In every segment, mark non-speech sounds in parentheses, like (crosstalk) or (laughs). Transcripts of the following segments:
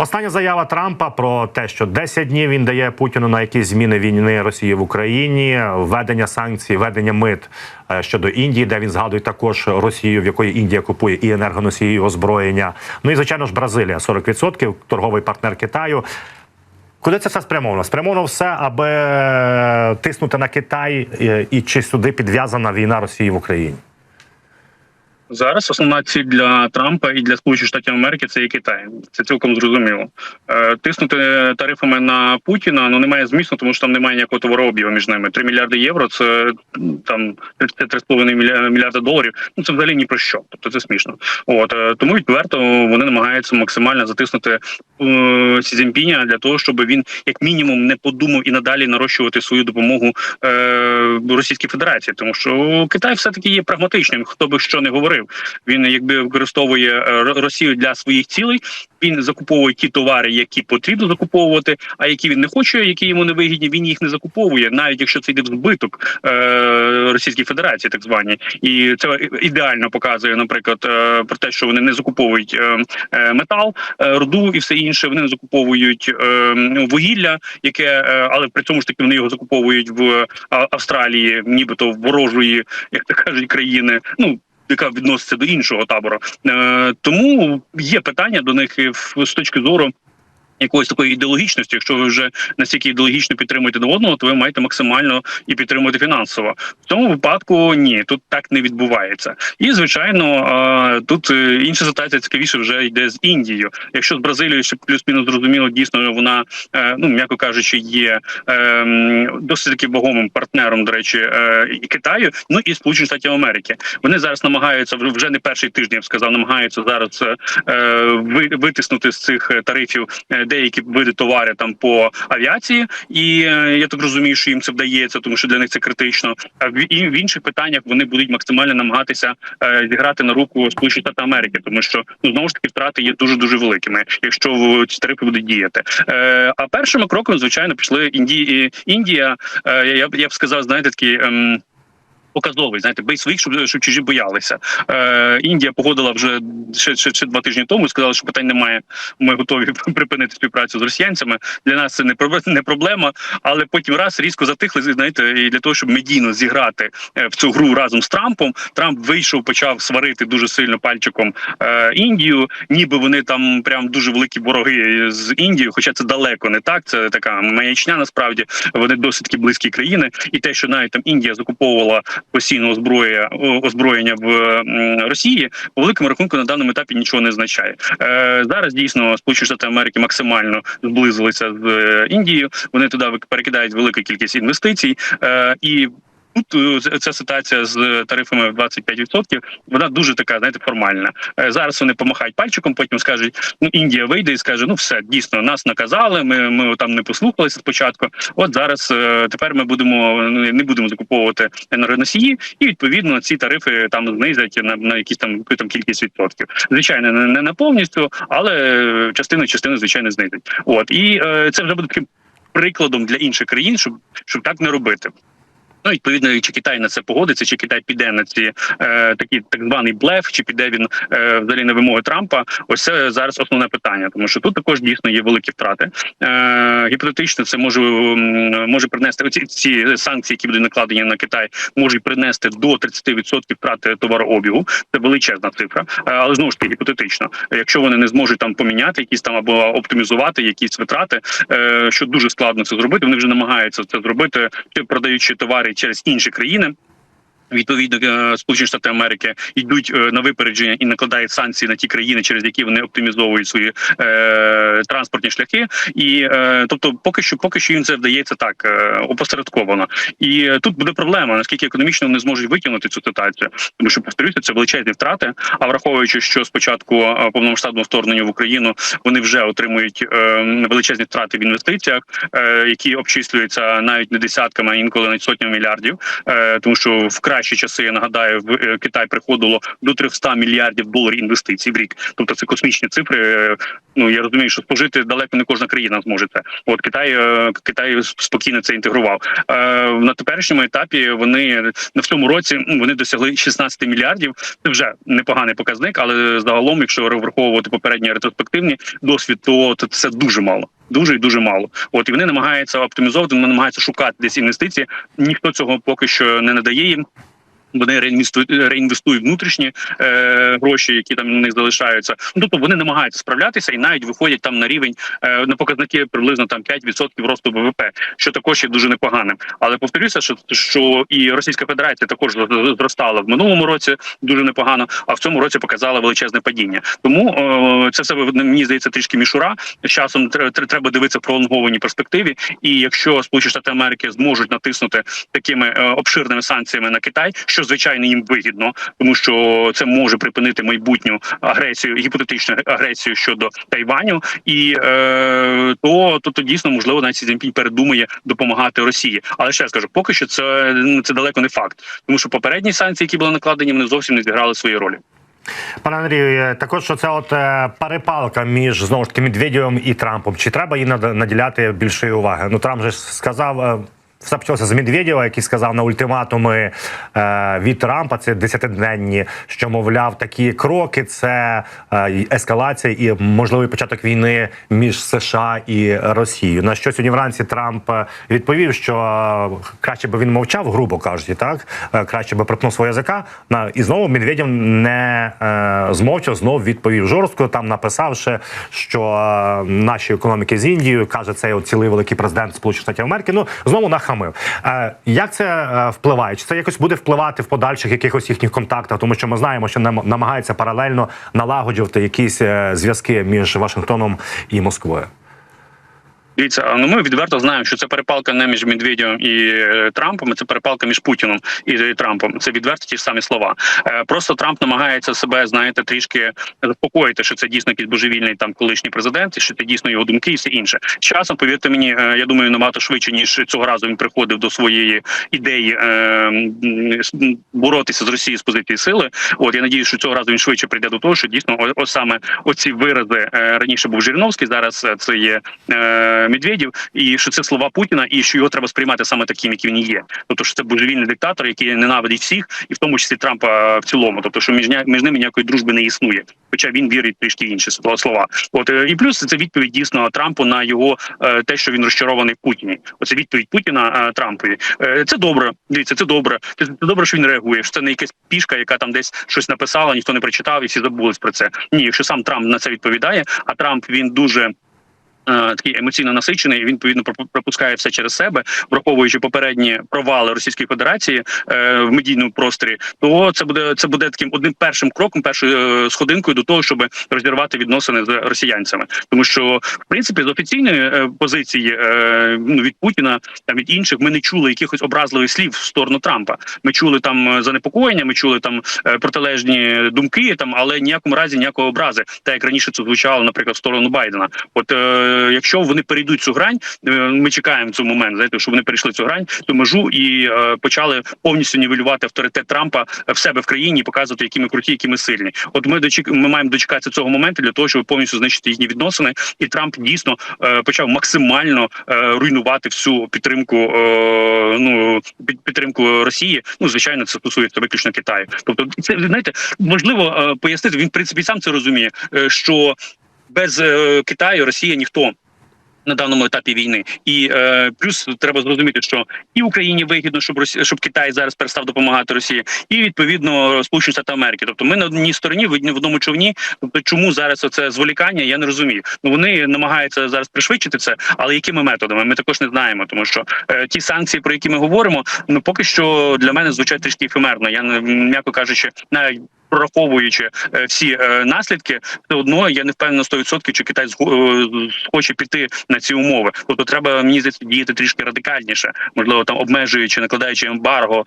Остання заява Трампа про те, що 10 днів він дає Путіну на якісь зміни війни Росії в Україні, введення санкцій, введення мит е, щодо Індії, де він згадує також Росію, в якої Індія купує і енергоносії, і озброєння. Ну і звичайно ж Бразилія 40%, торговий партнер Китаю. Куди це все спрямовано? Спрямовано все, аби тиснути на Китай е, і чи сюди підв'язана війна Росії в Україні. Зараз основна ціль для Трампа і для Сполучених Штатів Америки це є Китай. Це цілком зрозуміло. Е, Тиснути тарифами на Путіна ну немає змісту, тому що там немає ніякого товарообігу між ними. 3 мільярди євро це там 3,5 мільярда доларів. Ну це взагалі ні про що. Тобто це смішно. От е, тому відверто вони намагаються максимально затиснути е, Сі Цзіньпіня для того, щоб він як мінімум не подумав і надалі нарощувати свою допомогу е, Російській Федерації, тому що Китай все таки є прагматичним. Хто би що не говорив, він якби використовує е, Росію для своїх цілей. Він закуповує ті товари, які потрібно закуповувати, а які він не хоче, які йому не вигідні, він їх не закуповує, навіть якщо це йде в збиток е, Російській Федерації, так звані, і це ідеально показує, наприклад, е, про те, що вони не закуповують е, е, метал, е, руду і все інше. Вони не закуповують е, вугілля, яке е, але при цьому ж таки вони його закуповують в А- Австралії, нібито ворожої, як то кажуть, країни. Ну яка відноситься до іншого табору, е, тому є питання до них з точки зору. Якоїсь такої ідеологічності, якщо ви вже настільки ідеологічно підтримуєте до одного, то ви маєте максимально і підтримувати фінансово. В цьому випадку ні, тут так не відбувається. І звичайно, тут е, інша ситуація цікавіше вже йде з Індією. Якщо з Бразилією ще плюс-мінус зрозуміло, дійсно вона е, ну м'яко кажучи, є е, досить таки вагомим партнером, до речі, е, і Китаю, ну і Сполучених Штатів Америки. Вони зараз намагаються вже- не перший тиждень, я б сказав, намагаються зараз витиснути з цих тарифів деякі види товарів там по авіації, і е, я так розумію, що їм це вдається, тому що для них це критично. А в і в інших питаннях вони будуть максимально намагатися е, зіграти на руку Сполучених Штатів Америки, тому що ну знову ж таки втрати є дуже дуже великими, якщо в- ці тарифи будуть діяти. Е, а першими кроками, звичайно, пішли Індії Індія. Я б я б сказав, знаєте, такі. Ем, Показовий, знаєте, бий своїх, щоб, щоб чужі боялися. Е, Індія погодила вже ще, ще, ще два тижні тому. Сказала, що питань немає. Ми готові (laughs) припинити співпрацю з росіянцями. Для нас це не не проблема. Але потім раз різко затихли. Знаєте, і для того, щоб медійно зіграти е, в цю гру разом з Трампом. Трамп вийшов, почав сварити дуже сильно пальчиком е, Індію, ніби вони там прям дуже великі вороги з Індією. Хоча це далеко не так. Це така маячня. Насправді вони досить таки близькі країни, і те, що навіть там Індія закуповувала постійно озброєння озброєння в Росії, по великому рахунку на даному етапі нічого не означає. Е, зараз дійсно Сполучені Штати Америки максимально зблизилися з е, Індією. Вони туди перекидають велику кількість інвестицій е, і. Тут е, ця- ситуація з тарифами в 25%, вона дуже така, знаєте, формальна. Е, Зараз вони помахають пальчиком, потім скажуть: ну Індія вийде і скаже: ну все дійсно нас наказали. Ми ми там не послухалися спочатку. От зараз е, тепер ми будемо ну, не будемо закуповувати енергоносії, і відповідно ці тарифи там знизять на, на якісь там там кількість відсотків. Звичайно, не, не на повністю, але частину частину звичайно знизять. От і е, це вже буде таким прикладом для інших країн, щоб щоб так не робити. Ну, відповідно, чи Китай на це погодиться, чи Китай піде на ці е, такі так званий блеф, чи піде він е, взагалі на вимоги Трампа? Ось це зараз основне питання, тому що тут також дійсно є великі втрати. Е, гіпотетично, це може може принести оці ці санкції, які будуть накладені на Китай, можуть принести до 30% втрати товарообігу. Це величезна цифра, Е, але знову ж таки гіпотетично. Якщо вони не зможуть там поміняти якісь там або оптимізувати якісь витрати, е, що дуже складно це зробити. Вони вже намагаються це зробити, продаючи товари через інші країни. Відповідно, е, Сполучені Штати Америки йдуть е, на випередження і накладають санкції на ті країни, через які вони оптимізовують свої е, транспортні шляхи. І е, тобто, поки що, поки що їм це вдається так е, опосередковано. І е, тут буде проблема, наскільки економічно вони зможуть витягнути цю ситуацію, тому що повторюся, це величезні втрати. А враховуючи, що спочатку е, повномасштабного вторгнення в Україну вони вже отримують е, величезні втрати в інвестиціях, е, які обчислюються навіть не десятками, а інколи навіть сотнями мільярдів, е, тому що вкрай найкращі часи. Я нагадаю, в е, Китай приходило до 300 мільярдів доларів інвестицій в рік. Тобто це космічні цифри. Е, Ну я розумію, що спожити далеко не кожна країна зможе це. От Китай е, Китай спокійно це інтегрував. На теперішньому етапі вони на всьому році вони досягли 16 мільярдів. Це вже непоганий показник, але загалом, якщо враховувати попередні ретроспективні досвід, то це дуже мало. Дуже і дуже мало. От і вони намагаються оптимізовувати, вони намагаються шукати десь інвестиції. Ніхто цього поки що не надає їм. Вони реінвестують, внутрішні е, гроші, які там них залишаються. Ну тобто вони намагаються справлятися і навіть виходять там на рівень е, на показники приблизно там 5% росту ВВП, що також є дуже непоганим. Але повторюся, що що і Російська Федерація також зростала в минулому році дуже непогано, а в цьому році показала величезне падіння. Тому е, це все мені здається трішки мішура. З часом тре- тре- треба дивитися в пролонгованій перспективі. І якщо Сполучені Штати Америки зможуть натиснути такими е, обширними санкціями на Китай, що звичайно їм вигідно, тому що це може припинити майбутню агресію, гіпотетичну агресію щодо Тайваню, і е, то, то, то дійсно можливо навіть Цзіньпінь передумає допомагати Росії. Але ще раз кажу, поки що це ну, це далеко не факт, тому що попередні санкції, які були накладені, вони зовсім не зіграли свої ролі. Пане Андрію, е, також що це от е, перепалка між знову ж таки Медведєвим і Трампом. Чи треба над- наділяти більшої уваги? Ну Трамп же сказав. Все почалося з Медведєва, який сказав на ультиматуми е, від Трампа, це десятиденні, що мовляв, такі кроки це е, ескалація і можливий початок війни між США і Росією. На що сьогодні вранці Трамп е, відповів, що е, краще би він мовчав, грубо кажучи, так краще би припнув свого язика. На і знову Медведєв не е, змовчав, знов відповів жорстко. Там написавши, що наші економіки з Індією каже от цілий великий президент Сполучених Штатів Америки. Ну знову нахамив. Е, як це е, впливає? Чи це якось буде впливати в подальших якихось їхніх контактах? Тому що ми знаємо, що нам намагається паралельно налагоджувати якісь е, зв'язки між Вашингтоном і Москвою. Дивіться, ну ми відверто знаємо, що це перепалка не між Медведєвим і е, Трампом, це перепалка між Путіном і е, Трампом. Це відверто ті ж самі слова. Е, Просто Трамп намагається себе, знаєте, трішки заспокоїти, що це дійсно якийсь божевільний там колишній президент, і що це дійсно його думки і все інше. З Часом, повірте мені, я думаю, набагато швидше ніж цього разу він приходив до своєї ідеї боротися з Росією з позиції сили. От я надію, що цього разу він швидше прийде до того, що дійсно о- саме оці вирази раніше був Жириновський, зараз це є. Е, Медведєв, і що це слова Путіна, і що його треба сприймати саме таким, яким він є. Тобто, що це божевільний диктатор, який ненавидить всіх, і в тому числі Трампа в цілому. Тобто, що між між ними ніякої дружби не існує. Хоча він вірить трішки інші слова-. От е, і плюс це відповідь дійсно Трампу на його е, те, що він розчарований в Путіні. Оце відповідь Путіна е, Трампові. Е, Це добре. Дивіться, це добре. Це добре, що він реагує. Що це не якась пішка, яка там десь щось написала, ніхто не прочитав і всі забулись про це. Ні, якщо сам Трамп на це відповідає, а Трамп він дуже. Е, Такий емоційно насичений, він відповідно пропускає все через себе, враховуючи попередні провали Російської Федерації е, в медійному просторі. То це буде це буде таким одним першим кроком, першою е, сходинкою до того, щоб розірвати відносини з росіянцями, тому що в принципі з офіційної е, позиції е, ну, від Путіна та від інших ми не чули якихось образливих слів в сторону Трампа. Ми чули там занепокоєння, ми чули там протилежні думки, там але ніякому разі ніякої образи, так як раніше це звучало, наприклад, в сторону Байдена. От е, якщо вони перейдуть цю грань, е, ми чекаємо цей момент, знаєте, що вони перейшли цю грань, цю межу і е, почали повністю нівелювати авторитет Трампа в себе в країні, показувати, які ми круті, які ми сильні. От ми дочек... ми маємо дочекатися цього моменту для того, щоб повністю знищити їхні відносини, і Трамп дійсно е, почав максимально е, руйнувати всю підтримку. Е, ну підтримку Росії. Ну звичайно, це стосується виключно Китаю. Тобто, це знаєте, можливо е, пояснити. Він в принципі сам це розуміє, е, що без е, Китаю Росія ніхто. На даному етапі війни, і е, плюс треба зрозуміти, що і Україні вигідно, щоб Росі... щоб Китай зараз перестав допомагати Росії, і відповідно Сполучені Штати Америки. Тобто ми на одній стороні, в одному човні. Тобто, чому зараз оце зволікання? Я не розумію. Ну вони намагаються зараз пришвидшити це, але якими методами ми також не знаємо, тому що е, ті санкції, про які ми говоримо, ну поки що для мене звучать трішки ефемерно. Я м'яко кажучи, навіть прораховуючи е, всі е, наслідки, все одно я не впевнений на 100%, чи Китай е, схоче піти на ці умови. Тобто треба мені здається, діяти трішки радикальніше, можливо, там обмежуючи, накладаючи ембарго,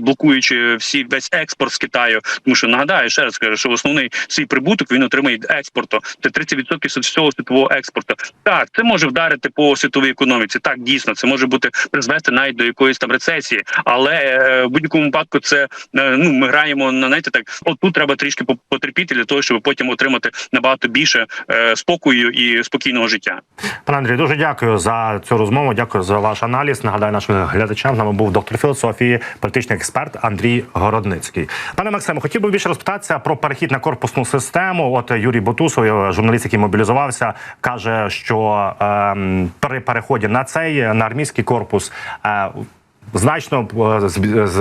блокуючи всі весь експорт з Китаю. Тому що нагадаю, ще раз кажу, що основний свій прибуток він отримає експорту. Це 30% з всього світового експорту. Так, це може вдарити по світовій економіці. Так, дійсно, це може бути призвести навіть до якоїсь там рецесії, але в будь-якому випадку це ну ми граємо на знаєте, так. От тут треба трішки потерпіти для того, щоб потім отримати набагато більше е, спокою і спокійного життя. Пане Андрій, дуже дякую за цю розмову. Дякую за ваш аналіз. Нагадаю нашим глядачам. З нами був доктор філософії, політичний експерт Андрій Городницький. Пане Максиме, хотів би більше розпитатися про перехід на корпусну систему. От Юрій Бутусов, журналіст, який мобілізувався, каже, що ем, при переході на цей на армійський корпус. Е, Значно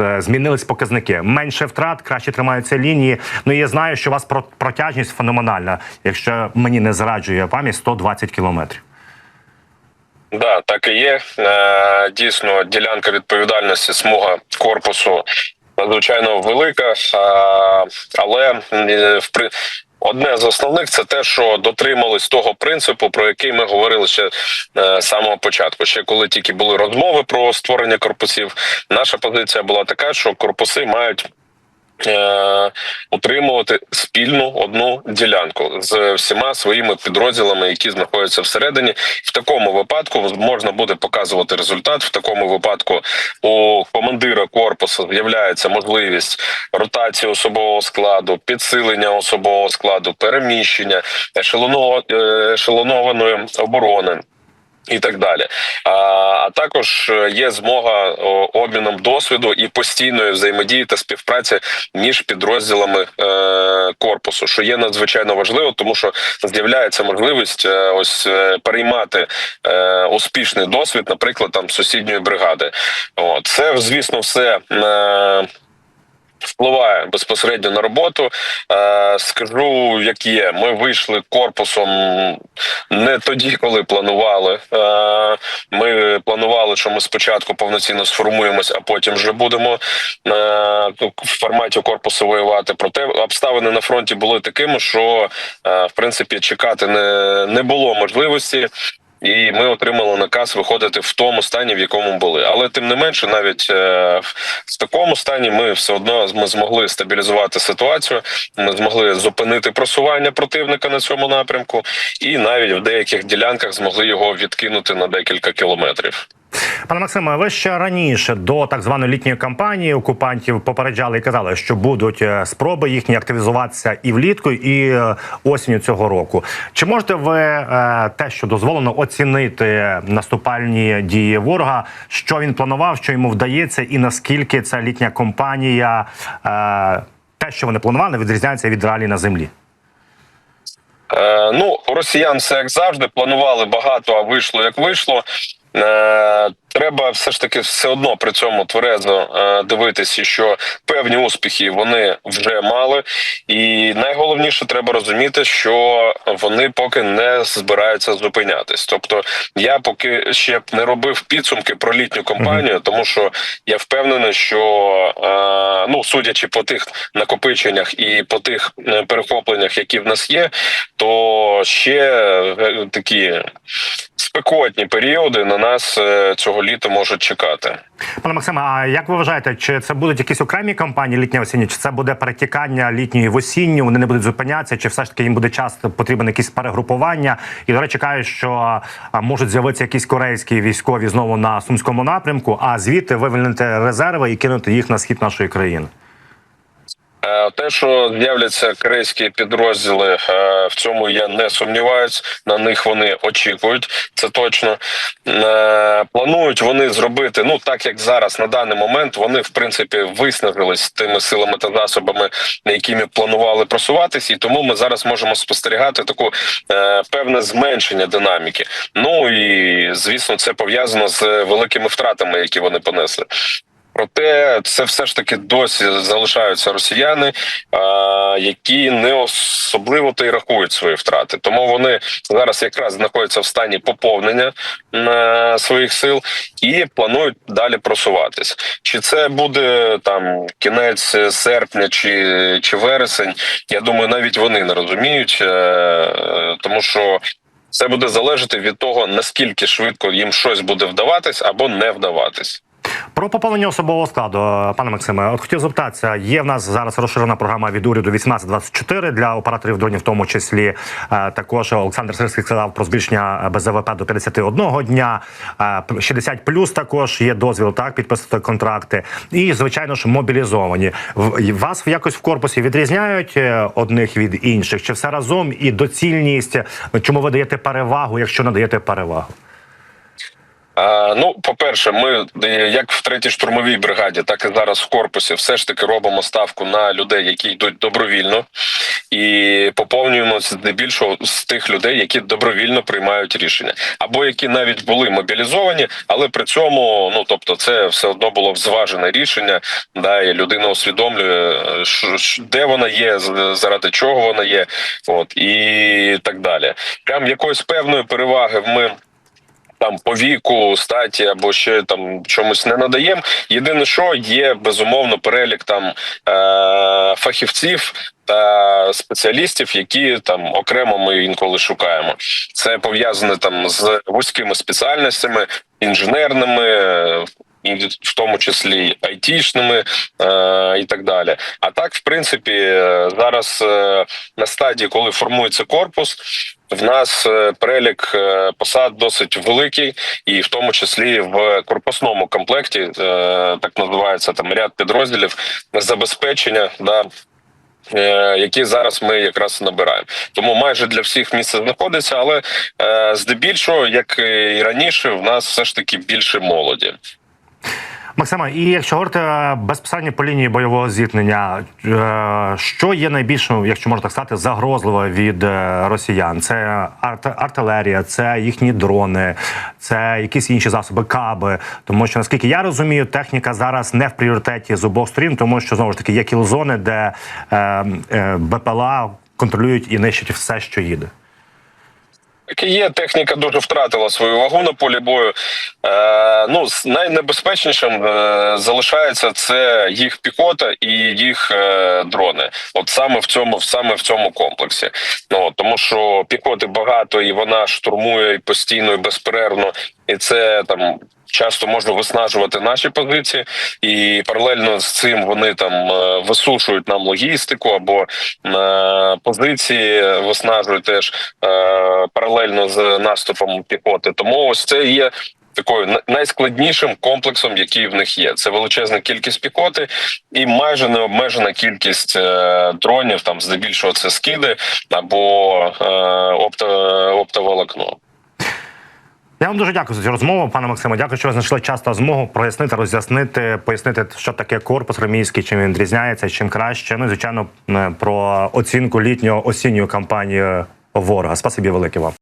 е, змінились показники. Менше втрат, краще тримаються лінії. Ну і я знаю, що у вас про- протяжність феноменальна. Якщо мені не зраджує пам'ять, 120 кілометрів. Да, так і є. Е, Дійсно, ділянка відповідальності, смуга корпусу надзвичайно велика, е, але в одне з основних це те, що дотримались того принципу, про який ми говорили ще е, з самого початку. Ще коли тільки були розмови про створення корпусів, наша позиція була така, що корпуси мають. Е, Утримувати спільну одну ділянку з всіма своїми підрозділами, які знаходяться всередині. В такому випадку можна буде показувати результат. В такому випадку у командира корпусу з'являється можливість ротації особового складу, підсилення особового складу, переміщення, е, ешелонованої оборони. І так далі, а, також е, є змога обміном досвіду і постійної взаємодії та співпраці між підрозділами е, корпусу, що є надзвичайно важливо, тому що з'являється можливість е, ось переймати успішний досвід, наприклад, там сусідньої бригади. От це, звісно, все. Впливає безпосередньо на роботу. Е, скажу, як є. Ми вийшли корпусом не тоді, коли планували. Е, ми планували, що ми спочатку повноцінно сформуємось, а потім вже будемо е, в форматі корпусу воювати. Проте обставини на фронті були такими, що в принципі чекати не, не було можливості. І ми отримали наказ виходити в тому стані, в якому були. Але тим не менше, навіть е, в- такому стані ми все одно ми змогли стабілізувати ситуацію. Ми змогли зупинити просування противника на цьому напрямку, і навіть в деяких ділянках змогли його відкинути на декілька кілометрів. Пане Максиме, ви ще раніше до так званої літньої кампанії окупантів попереджали і казали, що будуть е, спроби їхні активізуватися і влітку, і е, осінню цього року. Чи можете ви е, те, що дозволено оцінити наступальні дії ворога, що він планував, що йому вдається, і наскільки ця літня кампанія, те, що вони планували, відрізняється від реалій на землі? Ну, росіян все як завжди. Планували багато, а вийшло як вийшло. Е, треба все ж таки все одно при цьому тверезо е, дивитися, що певні успіхи вони вже мали, і найголовніше треба розуміти, що вони поки не збираються зупинятись. Тобто, я поки ще б не робив підсумки про літню кампанію, тому що я впевнений, що е, ну судячи по тих накопиченнях і по тих перехопленнях, які в нас є, то ще такі спекотні періоди на нас е, цього літа можуть чекати. Пане Максиме, а як ви вважаєте, чи це будуть якісь окремі кампанії літні осінні, чи це буде перетікання літньої в осінню? Вони не будуть зупинятися, чи все ж таки їм буде час потрібен якісь перегрупування? І до речі, кажуть, що можуть з'явитися якісь корейські військові знову на сумському напрямку, а звідти вивільнити резерви і кинути їх на схід нашої країни. Е, Те, що з'являться корейські підрозділи, е, в цьому я не сумніваюсь. На них вони очікують, це точно. Е, Планують вони зробити, ну так як зараз на даний момент вони в принципі виснажились тими силами та засобами, якими планували просуватися, і тому ми зараз можемо спостерігати таку певне зменшення динаміки. Ну і звісно, це пов'язано з великими втратами, які вони понесли. Проте це все ж таки досі залишаються росіяни, які не особливо то й рахують свої втрати. Тому вони зараз якраз знаходяться в стані поповнення е, своїх сил і планують далі просуватись. Чи це буде там кінець серпня чи, чи вересень? Я думаю, навіть вони не розуміють, е, тому що. Це буде залежати від того, наскільки швидко їм щось буде вдаватись або не вдаватись. Про поповнення особового складу, пане Максиме, от хотів запитатися, є в нас зараз розширена програма від уряду 18-24 для операторів дронів, в тому числі Е, також Олександр Сирський сказав про збільшення БЗВП до 51 дня. Е, 60 плюс також є дозвіл так підписати контракти. І звичайно ж мобілізовані. Вас якось в корпусі відрізняють е, одних від інших? Чи все разом і доцільність? Чому ви даєте перевагу, якщо надаєте перевагу? Ну, по-перше, ми е, як в третій штурмовій бригаді, так і зараз в корпусі, все ж таки робимо ставку на людей, які йдуть добровільно, і поповнюємо здебільшого з тих людей, які добровільно приймають рішення, або які навіть були мобілізовані, але при цьому, ну тобто, це все одно було зважене рішення. Да, і людина усвідомлює, е, що- де вона є, заради чого вона є, от і так далі. Прям якоїсь певної переваги ми там по віку, статі або ще там чомусь не надаємо. Єдине, що є безумовно перелік там е- фахівців та спеціалістів, які там окремо ми інколи шукаємо. Це пов'язане там з вузькими спеціальностями, інженерними. В тому числі айтішними е, і так далі. А так, в принципі, зараз е, на стадії, коли формується корпус, в нас е, перелік посад досить великий, і в тому числі в корпусному комплекті, е, так називається там ряд підрозділів забезпечення. Да, е, які зараз ми якраз набираємо, тому майже для всіх місце знаходиться, але е, здебільшого, як і раніше, в нас все ж таки більше молоді. Максима, і якщо говорити е, безпосередньо по лінії бойового зіткнення, е, що є найбільшим, якщо можна так сказати, загрозливо від е, росіян? Це арт- артилерія, це їхні дрони, це якісь інші засоби, каби. Тому що наскільки я розумію, техніка зараз не в пріоритеті з обох сторін, тому що знову ж таки є кілзони, де БПЛА контролюють і нищать все, що їде. Так і є, техніка дуже втратила свою вагу на полі бою. Е, ну, найнебезпечнішим е, залишається це їх піхота і їх е, дрони. От саме в цьому, саме в цьому комплексі. Ну тому що піхоти багато, і вона штурмує постійно і безперервно, і це там. Часто можна виснажувати наші позиції, і паралельно з цим вони там е, висушують нам логістику або е, позиції виснажують теж е, паралельно з наступом піхоти. Тому ось це є. Такою на- найскладнішим комплексом, який в них є, це величезна кількість піхоти і майже необмежена кількість е, дронів. Там здебільшого це скиди або е, опто. Я вам дуже дякую за цю розмову, пане Максиме. Дякую, що ви знайшли час та змогу прояснити, роз'яснити, пояснити, що таке корпус ремійський, чим він відрізняється, чим краще. Ну і звичайно про оцінку літнього осінньої кампанії ворога. Спасибі велике вам.